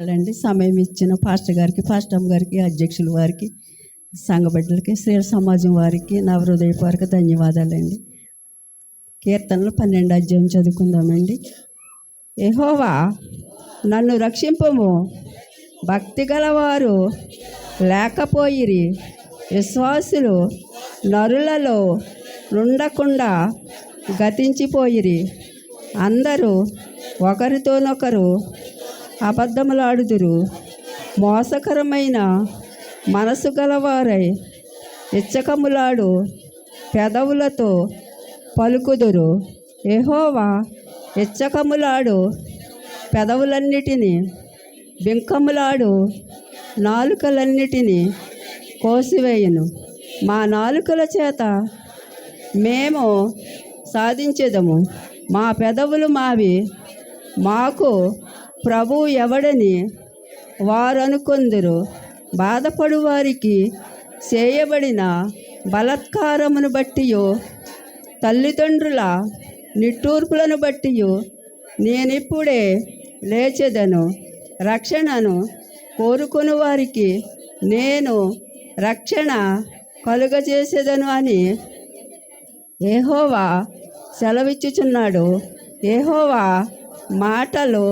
అండి సమయం ఇచ్చిన పాస్టర్ గారికి పాస్టమ్ గారికి అధ్యక్షుల వారికి సంఘ బిడ్డలకి శ్రీ సమాజం వారికి నా హృదయపూర్వక ధన్యవాదాలండి. కీర్తనలు పన్నెండు అధ్యాయం చదువుకుందామండి. ఏహోవా నన్ను రక్షింపము. భక్తి గలవారు లేకపోయిరి. విశ్వాసులు నరులలో ఉండకుండా గతించిపోయిరి. అందరూ ఒకరితోనొకరు అబద్ధములాడుదురు. మోసకరమైన మనసు గలవారై ఇచ్చకములాడు పెదవులతో పలుకుదురు. ఎహోవా ఇచ్చకములాడు పెదవులన్నిటినీ బింకములాడు నాలుకలన్నిటినీ కోసివేయును. మా నాలుకల చేత మేము సాధించేదము. మా పెదవులు మావి మాకు ప్రభు ఎవడని వారనుకొందురు. బాధపడు వారికి చేయబడిన బలత్కారమును బట్టియో తల్లిదండ్రుల నిట్టూర్పులను బట్టియో నేనిప్పుడే లేచెదను. రక్షణను కోరుకుని వారికి నేను రక్షణ కలుగజేసేదను అని ఏహోవా సెలవిచ్చుచున్నాడు. ఏహోవా మాటలు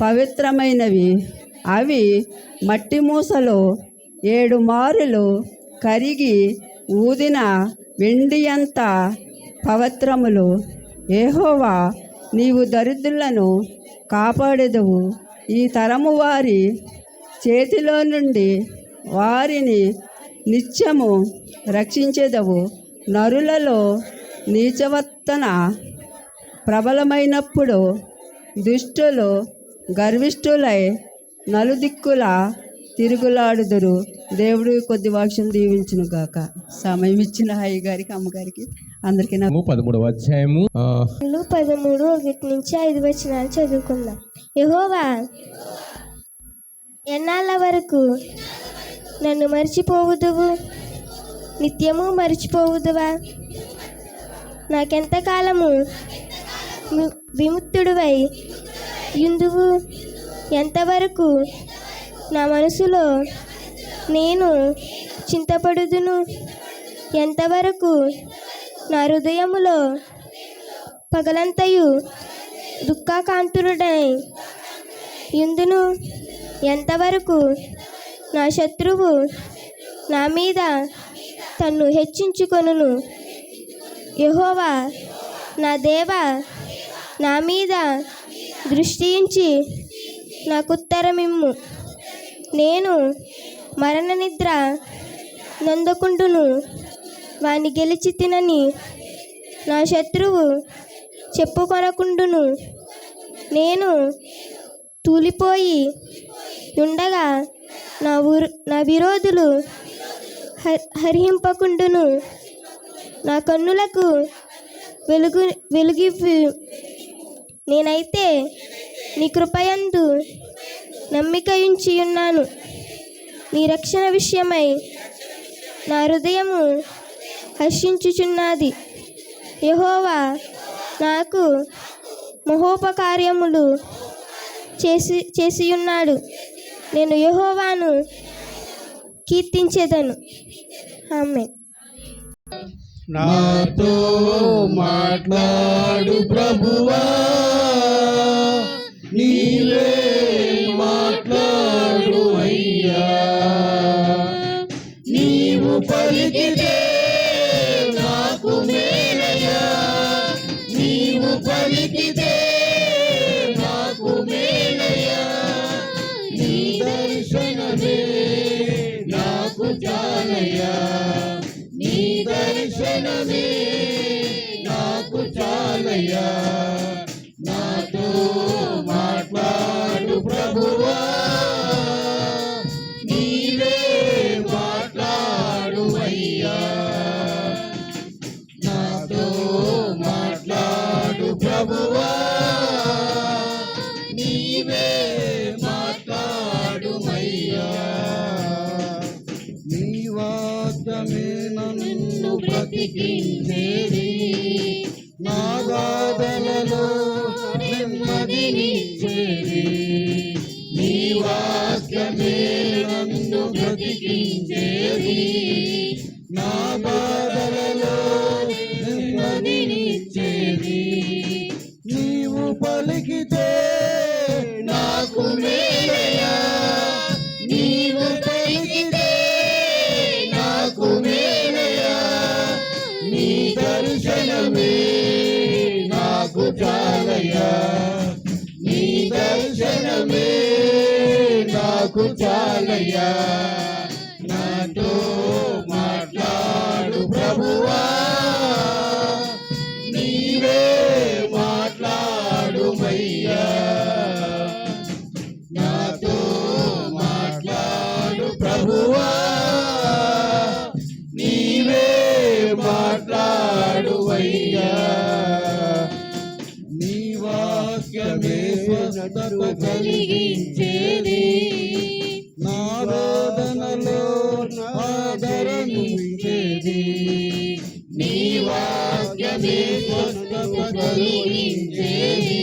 పవిత్రమైనవి. అవి మట్టి మూసలో ఏడు మారులు కరిగి ఊదిన వెండియంత పవిత్రములు. ఏహోవా నీవు దరిద్రులను కాపాడెదవు. ఈ తరము వారి చేతిలో నుండి వారిని నిత్యము రక్షించేదవు. నరులలో నీచవర్తన ప్రబలమైనప్పుడు దుష్టులు గర్విష్ఠులై నలుదిక్కుల తిరుగులాడుదురు. దేవుడు కొద్ది వాక్యం దీవించును గాక. సమయం ఇచ్చిన అయ్య గారికి అమ్మగారికి అందరికీ నా పదమూడవ అధ్యాయము. పదమూడు ఒకటి నుంచి ఐదు వచనాలు చదువుకుందాం. యహోవా ఎన్నాళ్ళ వరకు నన్ను మర్చిపోవుదువు? నిత్యము మర్చిపోవుదువా? నాకెంతకాలము విముక్తుడివై యుందువు ఎంతవరకు నా మనసులో నేను చింతపడుదును? ఎంతవరకు నా హృదయములో పగలంతయు దుఃఖాకాంతుడై ఇందును ఎంతవరకు నా శత్రువు నా మీద తన్ను హెచ్చించుకొనును? యహోవా నా దేవ నా మీద దృష్టి ఉంచి నాకుత్తరమిమ్ము. నేను మరణ నిద్ర నొందకుండును వాని గెలిచి తినని నా శత్రువు చెప్పుకొనకుండును. నేను తూలిపోయి ఉండగా నా ఊరు నా విరోధులు హరిహింపకుండును. హరింపకుండును నా కన్నులకు వెలుగు వెలుగి నేనైతే నీ కృపయందు నమ్మిక ఉంచి ఉన్నాను నీ రక్షణ విషయమై నా హృదయము హర్షించుచున్నది. యహోవా నాకు మహోపకార్యములు చేసి చేసియున్నాడు. నేను యహోవాను కీర్తించేదను. ఆమె నాతో మాట్లాడు ప్రభువా. నీవే మాట్లాడు అయ్యా. నీవు పలికితే నాకు మేలయ్యా. నీవు పలికితే నాకు మేలయ్యా. నాకు చాలయ్యా. బ్రతికించేది నా బాధలలో నెమ్మదినిచ్చేది నీ వాక్యమే నన్ను బ్రతికించేది. నా బాధలలో చాలయ్యా. నాతో మాట్లాడు ప్రభువా. నీవే మాట్లాడుమయ్యా నాతో మాట్లాడు ప్రభువా. నీవే మాట్లాడువయ్యా నీ వాక్యమే కలిగించేది ఆదరణించేది నీ వాక్యమే స్వస్థత కలిగించేది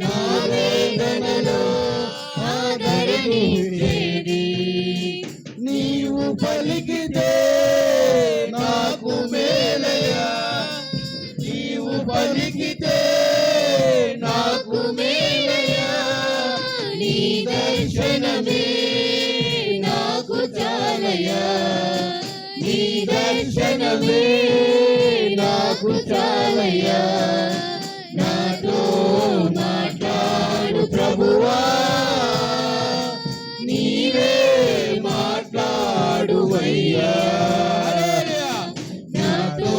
నా వేదనలో ఆదరణించేది నీవు పలికితే నాకు మేలయా నీవు పలికితే నాకు మేలయా నీ దర్శనమే దర్శనమే నాకు చాలయ్యా నాతో మాట్లాడు ప్రభువా నీవే మాట్లాడువయ్యా నాతో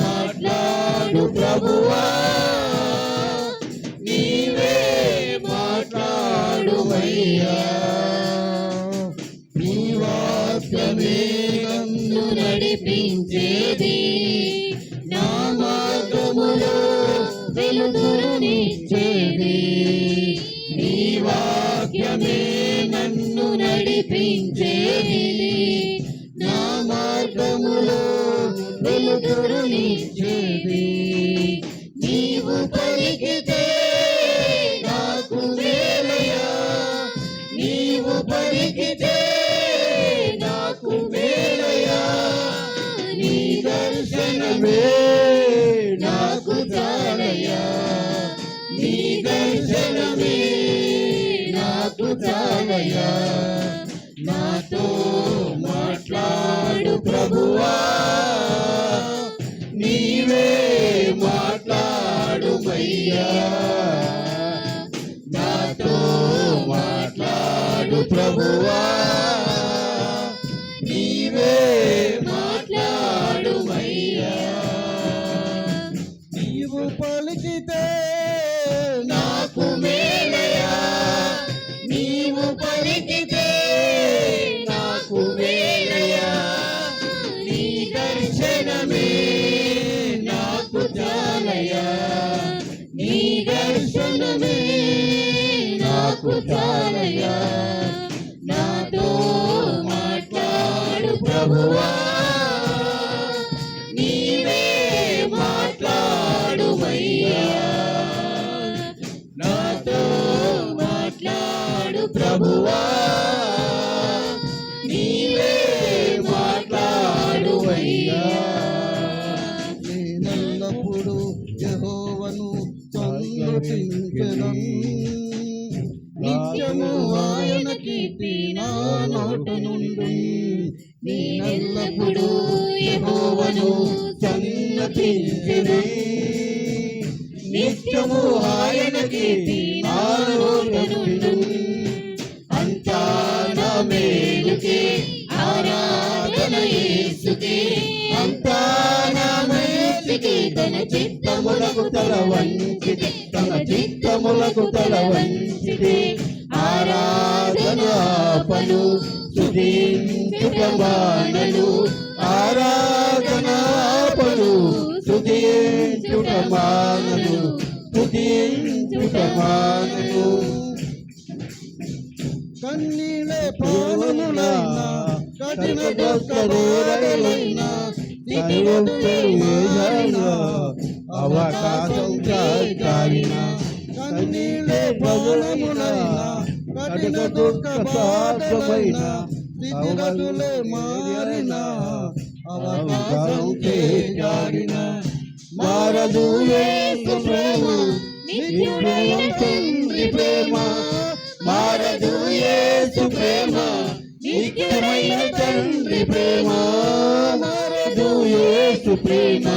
మాట్లాడు ప్రభు నడిపించేది నా మార్గములో వెలుతురునిచ్చేది నీవు పలికితే నాకు మేలయా నీవు పలికితే నాకు మేలయా నీ దర్శనమే నాకు చాలయ్యా. నీ దర్శనమే నాకు చాలయ్యా. నాతో మాట్లాడు ప్రభువా. నీవే మాట్లాడుమయ్యా నాతో మాట్లాడు ప్రభువా. నాకు నాతో మాట్లాడు ప్రభువా. నీవే మాట్లాడుమయ్యా నాతో మాట్లాడు ప్రభువా. నీవే మాట్లాడువయ్యా నేనెల్లప్పుడు యెహోవను సంగతించెదను నిత్యము ఆయన కీర్తి నా నోట నుండి నేనెల్లప్పుడూ యెహోవను సన్నతించెదను నిత్యము ఆయన కీర్తి నా తల వంచితే ఆరాధన పను స్తుతించుట మానను ఆరాధన పను స్తుతించుట మానను స్తుతించుట మానను కన్నీళ్ళే పాలములైనా కఠిన దుఃఖదూరైనా అవకాశం కన్నీళ్ళే పాలములైనా కఠిన దుఃఖ బాధమైన స్థితిగతులే మారిన అవకాశం చేజారిన మారదు యేసు ప్రేమ నిత్యుడైన తండ్రి ప్రేమ మారదు ప్రేమ నిత్యమైన తండ్రి ప్రేమ మారదు ప్రేమ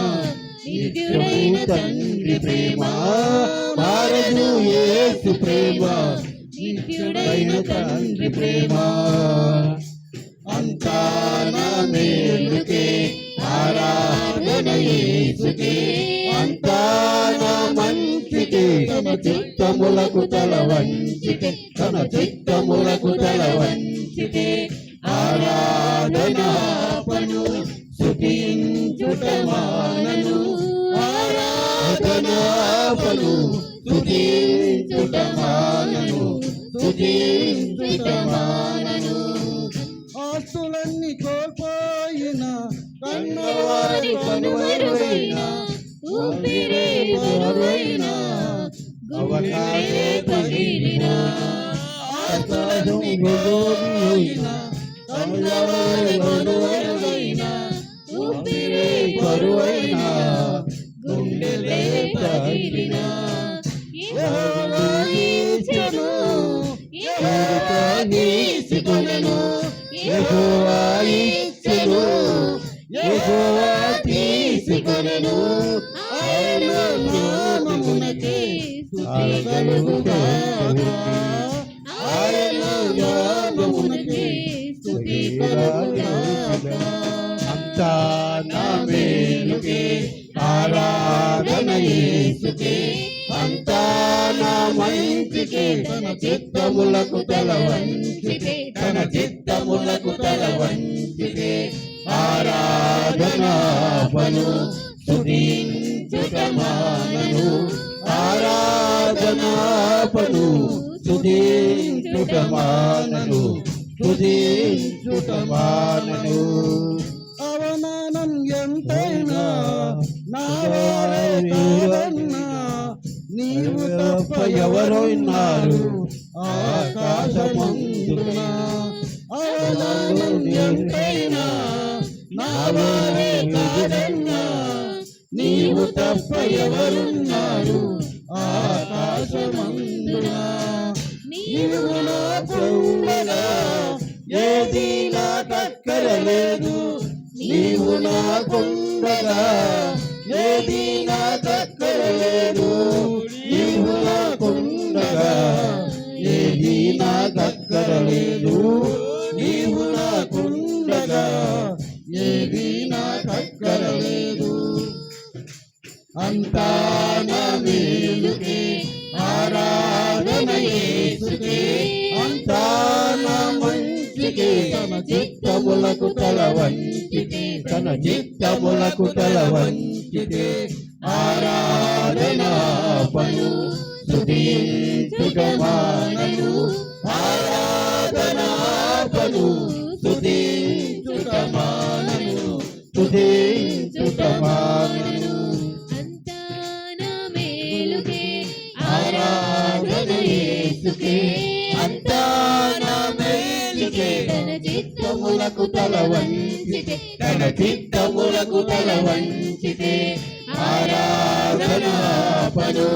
నిత్యుడైన తండ్రి ప్రేమ మారదు యేసు ప్రేమ. నిత్యుడైన తండ్రి ప్రేమ. అంతా నా మేలుకే ఆరాధన యేసుకే. అంతా నా మంచికే తమ చిత్తములకు తల ఆస్తులన్నీ కోల్పోయిన కన్నవారి కనువరువైన అవకాశే పగిలిన ఆస్తులన్నీ కోల్పోయిన కన్నవారి కనువరువైన గుండెలే పగిలినా. ఇచ్చెను, యెహోవా తీసుకొనెను. ఆయన నామమునకే స్తుతి కలుగుగాక. ఆయన నామమునకే స్తుతి కలుగుగాక. అంతా నా మేలుకే ఆరాధన యేసుకే అంతా నా మంచికే తన చిత్తములకు తల వంచితే తన చిత్తములకు ఆరాధన పను స్తుతించుట మానను ఆరాధన పను స్తుతించుట మానను స్తుతించుట మానను అవమానం ఎంతైనా నా వారే కాదన్నా నీవు తప్ప ఎవరున్నారు? ఆకాశమందున అవమానం ఎంతైనా నా కాదన్నా నీవు తప్ప ఎవరున్నారు? ఆకాశమందున నీవు నా ఉండగా ఏది నాకక్కరలేదు నీవు నాకుండగా ఏది నాకక్కరలేదు నీవు నాకుండగా ఏది అంతా మేలుకే ఆరాధన యేసుకే అంతా మంచికే తన చిత్తములకు తల వంచితే తన చిత్తములకు తల వంచితే ఆరాధన పను స్తుతించుట మానను ఆరాధన చిత్తములకు తల వంచితే. తన చిత్తములకు తల వంచితే. ఆరాధనాపను పను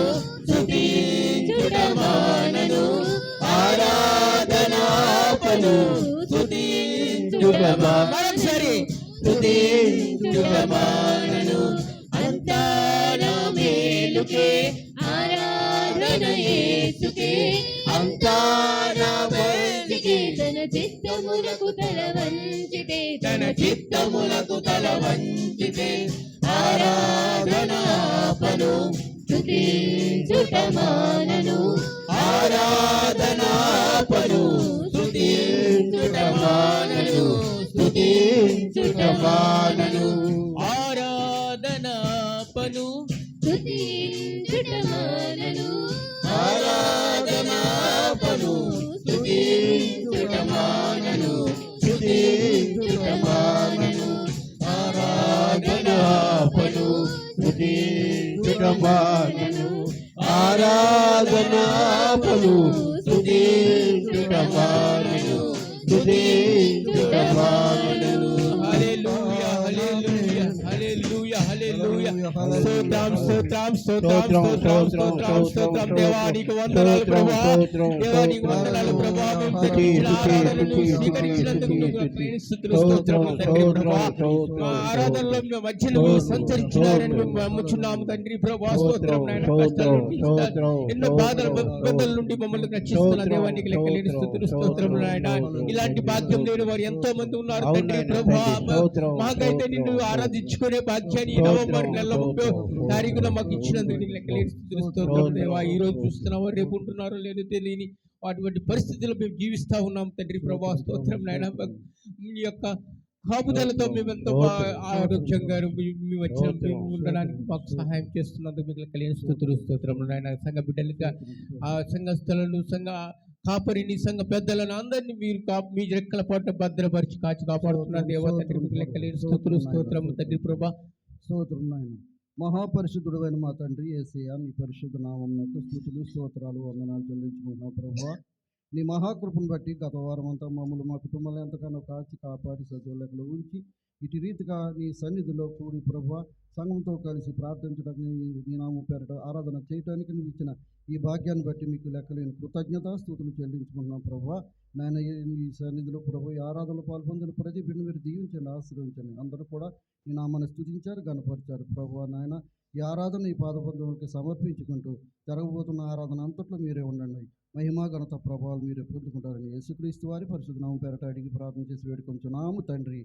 ఆరాధనాపను మానను ఆరాధన పను సరే స్తుతించుట అంతా నా మేలుకే. ఆరాధన యేసుకే అంతా నా మంచికే తన చిత్తములకు తల వంచితే తన చిత్తములకు తల వంచితే ఆరాధన పను స్తుతించుట మానను ఆరాధన పను స్తుతించుట మానను స్తుతించుట మానను ఆరాధన పను స్తుతించుట మానను ఆరాధన పాటలు ఆరాధనా పలు తుదేశ పాటలు స్తోత్రం వందనాలు ప్రభా వందనాలు ప్రభా మేము తండ్రి ప్రభా మా ఆరాధనలో మీ మధ్యలో మీరు సంచరించినారని మేము నమ్ముచున్నాము తండ్రి ప్రభా స్తోత్రం నాయన కష్టాల నుండి ఎన్నో బాధల ఇబ్బందుల నుండి మమ్మల్ని రక్షిస్తున్న దేవానికి లెక్కలేని స్థుతులు స్తోత్రములు నాయన ఇలాంటి భాగ్యం లేని వారు ఎంతో మంది ఉన్నారు తండ్రి ప్రభా మాకైతే నిన్ను ఆరాధించుకునే భాగ్యాన్ని నవంబర్ నెల ముప్పై తారీఖున మాకు ఇచ్చినందుకు నీకు స్తోత్రం. ఈ రోజు చూస్తున్నావో? రేపు ఉంటున్నారో లేదో తెలియని అటువంటి పరిస్థితుల్లో మేము జీవిస్తా ఉన్నాం తండ్రి ప్రభా. స్తోత్రం నాయన. మీ యొక్క కాపుదలతో మేము ఎంతో బా- ఆరోగ్యంగా వచ్చిన ఉండడానికి మాకు సహాయం చేస్తున్నందుకు మీకు కలిగిన స్థుతులు స్తోత్రములు నాయన. సంఘ బిడ్డలుగా ఆ సంఘస్థలను సంఘ కాపరిని సంఘ పెద్దలను అందరినీ మీరు మీ రెక్కల పాట భద్రపరిచి కాచి కాపాడుతున్నారు. దేవ తండ్రి మీకు లెక్కలేని స్థుతులు స్తోత్రము తండ్రి ప్రభా స్తోత్రం నాయన. మహాపరిశుద్ధుడు అయిన మా తండ్రి ఏసయ్య నీ పరిశుద్ధ నామం స్థుతులు స్తోత్రాలు వందనాలు చెల్లించుకుంటున్నా ప్రభావ. నీ మహాకృపను బట్టి గత వారం అంతా మమ్మల్ని మా కుటుంబాలు ఎంతగానో కాచి కాపాడి సజీవులెక్కలు ఉంచి ఇటు రీతిగా నీ సన్నిధిలో కూడి ప్రభు సంఘంతో కలిసి ప్రార్థించడానికి నీ- నీ నామం పేరట ఆరాధన చేయడానికి నువ్వు ఇచ్చిన ఈ భాగ్యాన్ని బట్టి మీకు లెక్కలేని కృతజ్ఞత స్థుతులు చెల్లించుకుంటున్నాం ప్రభు నాయన ఈ- సన్నిధిలో ప్రభు ఈ ఆరాధనలో పాల్పొందిన ప్రతి బిడ్డను మీరు దీవించండి ఆశ్రయించండి. అందరూ కూడా ఈ నామాన్ని స్థుతించారు గనపరిచారు ప్రభు నాయన ఈ ఆరాధన ఈ పాదపద్మలకి సమర్పించుకుంటూ జరగబోతున్న ఆరాధన అంతట్లో మీరే ఉండండి. మహిమా ఘనత ప్రభావాలు మీరు పొందుకుంటారని యేసుక్రీస్తు వారి పరిశుద్ధ నామం పేరట అడిగి ప్రార్థన చేసి వేడుకొంచున్నాము తండ్రి.